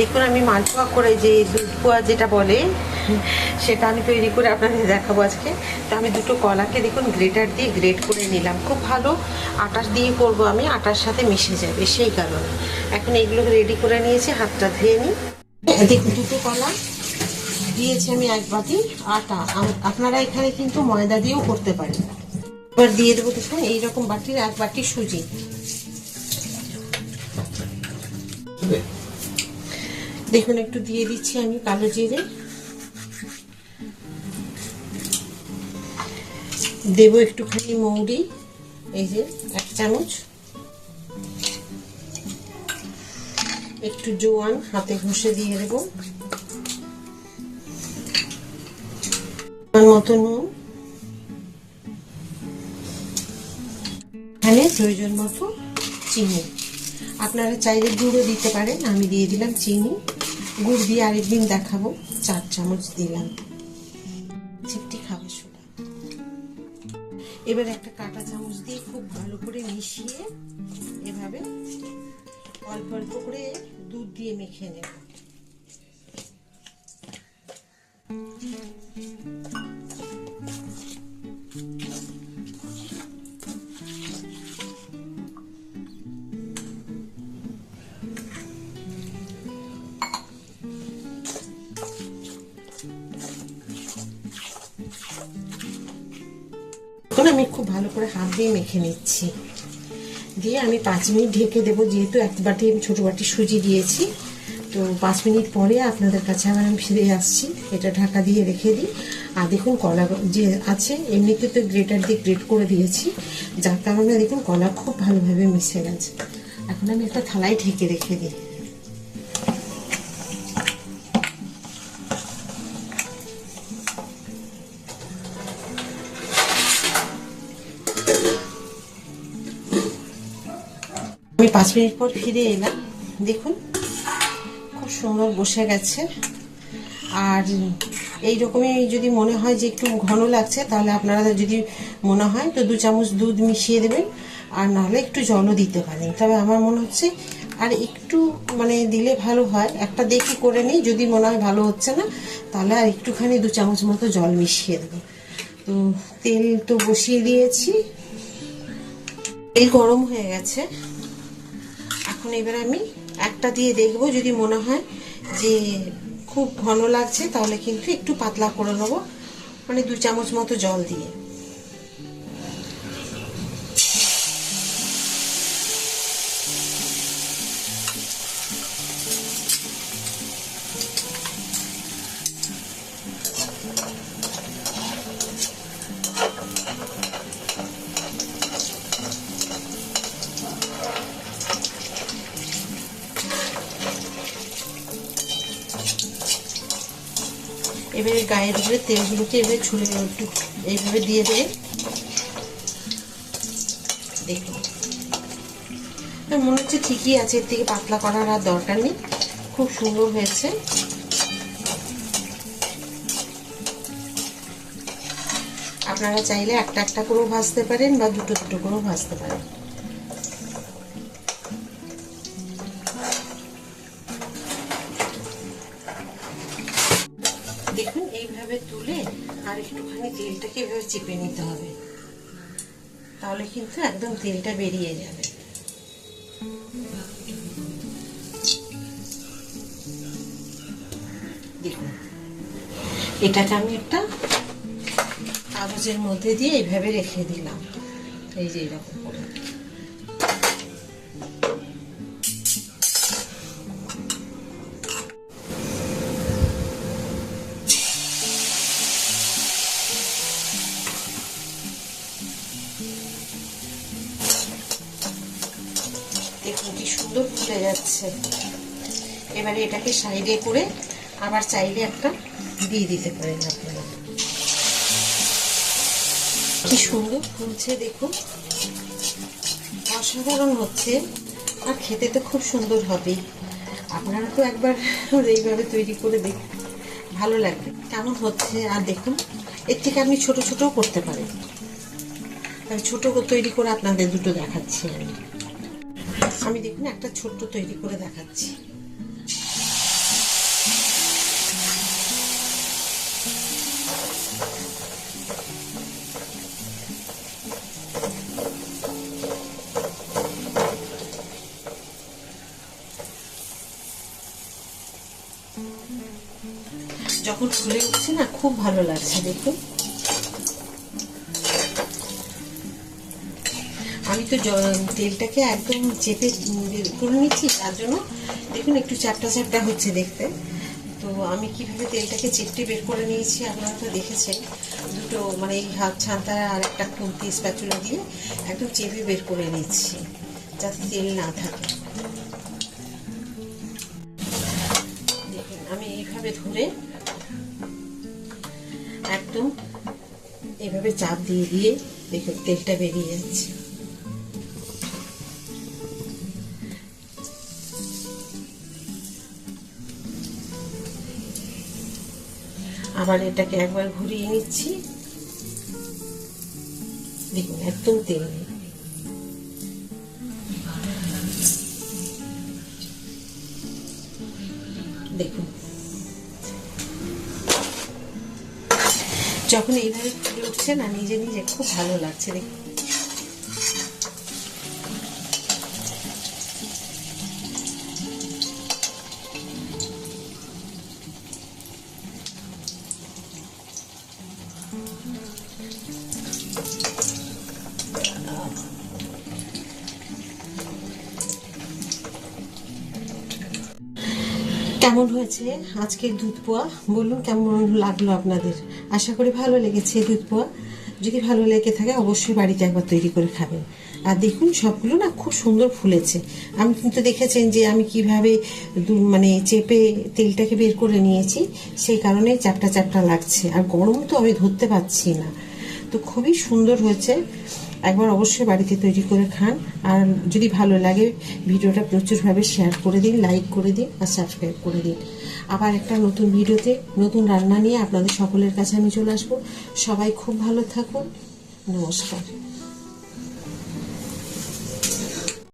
দেখুন, আমি মালপোয়া করে যে দুধ পোয়া যেটা বলে, সেটা আমি তৈরি করে আপনাদের দেখাবো আজকে। তো আমি দুটো কলাকে দেখুন, গ্রেটার দিয়ে গ্রেট করে নিলাম। খুব ভালো আটার দিয়ে করব আমি, আটার সাথে মিশে যাবে, সেই কারণে। এখন এগুলো রেডি করে নিয়েছি, হাতটা ধুয়ে নিই। দেখুন, দুটো কলা দিয়েছি আমি এক বাটি আটা। আপনারা এখানে কিন্তু ময়দা দিয়েও করতে পারেন। এবার দিয়ে দেবো দেখুন, এইরকম বাটির এক বাটি সুজি। দেখুন, একটু দিয়ে দিচ্ছি আমি কালো জিরে। দেবো একটুখানি মৌরি, এই যে এক চামচ। একটু জোয়ান, হাতে ঘষে দিয়ে দেবো। মতো নুন। এখানে প্রয়োজন মতো চিনি। আপনারা চাইলে গুঁড়ো দিতে পারেন, আমি দিয়ে দিলাম চিনি। গুড় দিয়ে আরেকদিন দেখাবো। চার চামচ দিলাম। চিপটি খাব সোডা এবার একটা কাটা চামচ দিয়ে খুব ভালো করে মিশিয়ে এভাবে অল্প অল্প করে দুধ দিয়ে মেখে নেব। এখন আমি খুব ভালো করে হাত দিয়ে মেখে নিচ্ছি। দিয়ে আমি পাঁচ মিনিট ঢেকে দেবো, যেহেতু এক বাটি ছোটো বাটি সুজি দিয়েছি। তো পাঁচ মিনিট পরে আপনাদের কাছে আবার আমি ফিরে আসছি। এটা ঢাকা দিয়ে রেখে দিই। আর দেখুন কলা যে আছে, এমনিতে তো গ্রেটার দিয়ে গ্রেট করে দিয়েছি। যার কারণে দেখুন কলা খুব ভালোভাবে মিশে গেছে। এখন আমি একটা থালায় ঢেকে রেখে দিই। আমি পাঁচ মিনিট পর ফিরে এলাম। দেখুন, খুব সুন্দর বসে গেছে। আর এই রকমই যদি মনে হয় যে একটু ঘন লাগছে, তাহলে আপনারা যদি মনে হয় তো দু চামচ দুধ মিশিয়ে দেবেন, আর নাহলে একটু জলও দিতে পারেন। তবে আমার মনে হচ্ছে, আর একটু মানে দিলে ভালো হয়। একটা দেখি করে নিই, যদি মনে হয় ভালো হচ্ছে না, তাহলে আর একটুখানি দু চামচ মতো জল মিশিয়ে দেবো। তো তেল তো বসিয়ে দিয়েছি। তেল গরম হয়ে গেছে। এখন এবার আমি একটা দিয়ে দেখব, যদি মনে হয় যে খুব ঘন লাগছে, তাহলে কিন্তু একটু পাতলা করে নেব। মানে দু চামচ মতো জল দিয়ে। এবারে গায়ের উপরে তেলগুলোকে এবারে ছুলে একটু এইভাবে দিয়ে দেবে দেখুন। আমার মনে হচ্ছে ঠিকই আছে, এর থেকে পাতলা করার আর দরকার নেই। খুব সুন্দর হয়েছে। আপনারা চাইলে একটা একটা করেও ভাজতে পারেন বা দুটো দুটো করেও ভাজতে পারেন। দেখুন, এইভাবে তুলে আর একটুখানি তেলটাকে এভাবে চেপে নিতে হবে। তাহলে কিন্তু একদম তেলটা বেরিয়ে যাবে। দেখুন, এটাকে আমি একটা কাগজের মধ্যে দিয়ে এইভাবে রেখে দিলাম। এই যে এরকম। দেখুন কি সুন্দর ফুলে যাচ্ছে। এবারে এটাকে সাইডে করে আবার চাইলে একটা দিয়ে দিতে পারেন আপনারা। কি সুন্দর ফুলছে দেখুন। অসাধারণ হচ্ছে। আর খেতে তো খুব সুন্দর হবে। আপনারা তো একবার এইভাবে তৈরি করে দেখ ভালো লাগবে। কেমন হচ্ছে? আর দেখুন, এর থেকে আপনি ছোট ছোটও করতে পারেন। আমি ছোট তৈরি করে আপনাদের দুটো দেখাচ্ছি আমি। আমি দেখুন একটা ছোট্ট তৈরি করে দেখাচ্ছি। যখন ফুলে উঠছে না, খুব ভালো লাগছে, দেখুন। আমি তো তেলটাকে একদম চেপে করে নিচ্ছি, তার জন্য দেখুন একটু চাপটা চাপটা হচ্ছে দেখতে। তো আমি কীভাবে তেলটাকে চেপটে বের করে নিয়েছি আপনারা তো দেখেছেন, দুটো মানে এই হাত ছান্তা আর একটা খুন্তি, স্প্যাচুলা দিয়ে একদম চেপে বের করে নিচ্ছি, যাতে তেল না থাকে। দেখুন, আমি এইভাবে ধরে একদম এভাবে চাপ দিয়ে দিয়ে দেখুন তেলটা বেরিয়ে যাচ্ছে। আবার এটাকে একবার ঘুরিয়ে নিচ্ছি। দেখুন, একদম তেল নেই। দেখুন। যখন এইভাবে ফুটে উঠছে না, নিজে নিজে খুব ভালো লাগছে, দেখুন। কেমন হয়েছে আজকের দুধ পোয়া? বলুন, কেমন লাগল আপনাদের? আশা করি ভালো লেগেছে দুধ পোয়া। যদি ভালো লেগে থাকে, অবশ্যই বাড়িতে একবার তৈরি করে খাবেন। আর দেখুন, সবগুলো না খুব সুন্দর ফুলেছে। আমি কিন্তু দেখেছেন যে আমি কীভাবে মানে চেপে তেলটাকে বের করে নিয়েছি, সেই কারণে চাপটা চাপটা লাগছে। আর গরম তো আমি ধরতে পারছি না। তো খুবই সুন্দর হয়েছে। একবার অবশ্যই বাড়িতে তৈরি করে খান। আর যদি ভালো লাগে ভিডিওটা প্রচুরভাবে শেয়ার করে দিন লাইক করে দিন আর সাবস্ক্রাইব করে দিন। আবার একটা নতুন ভিডিওতে নতুন রান্না নিয়ে আপনাদের সকলের কাছে আমি চলে আসব। সবাই খুব ভালো থাকুন। নমস্কার।